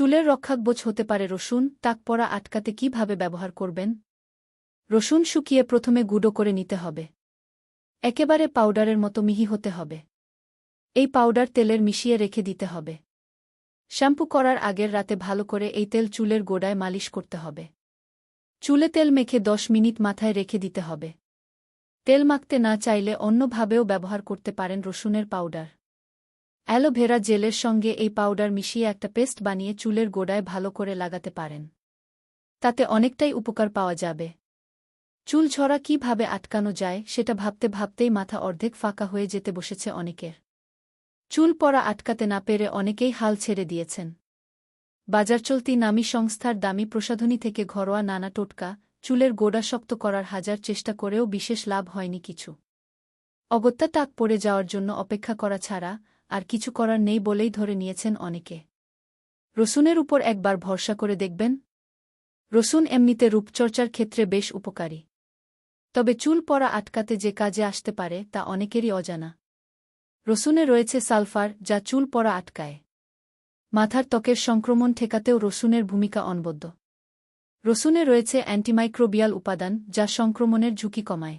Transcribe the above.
চুলের রক্ষাকবোঝ হতে পারে রসুন, তাক পরা আটকাতে কীভাবে ব্যবহার করবেন? রসুন শুকিয়ে প্রথমে গুঁড়ো করে নিতে হবে। একেবারে পাউডারের মতো মিহি হতে হবে। এই পাউডার তেলের মিশিয়ে রেখে দিতে হবে। শ্যাম্পু করার আগের রাতে ভালো করে এই তেল চুলের গোড়ায় মালিশ করতে হবে। চুলে তেল মেখে দশ মিনিট মাথায় রেখে দিতে হবে। তেল মাখতে না চাইলে অন্যভাবেও ব্যবহার করতে পারেন রসুনের পাউডার। অ্যালোভেরা জেলের সঙ্গে এই পাউডার মিশিয়ে একটা পেস্ট বানিয়ে চুলের গোড়ায় ভালো করে লাগাতে পারেন। তাতে অনেকটাই উপকার পাওয়া যাবে। চুল ঝরা কীভাবে আটকানো যায়, সেটা ভাবতে ভাবতেই মাথা অর্ধেক ফাঁকা হয়ে যেতে বসেছে অনেকের। চুল পড়া আটকাতে না পেরে অনেকেই হাল ছেড়ে দিয়েছেন। বাজার চলতি নামী সংস্থার দামি প্রসাধনী থেকে ঘরোয়া নানা টোটকা, চুলের গোড়া শক্ত করার হাজার চেষ্টা করেও বিশেষ লাভ হয়নি কিছু। অগত্যা টাক পড়ে যাওয়ার জন্য অপেক্ষা করা ছাড়া আর কিছু করার নেই বলেই ধরে নিয়েছেন অনেকে। রসুনের উপর একবার ভরসা করে দেখবেন, রসুন এমনিতে রূপচর্চার ক্ষেত্রে বেশ উপকারী। তবে চুল পড়া আটকাতে যে কাজে আসতে পারে তা অনেকেরই অজানা। রসুনে রয়েছে সালফার, যা চুল পড়া আটকায়। মাথার ত্বকের সংক্রমণ ঠেকাতেও রসুনের ভূমিকা অনবদ্য। রসুনে রয়েছে অ্যান্টিমাইক্রোবিয়াল উপাদান, যা সংক্রমণের ঝুঁকি কমায়।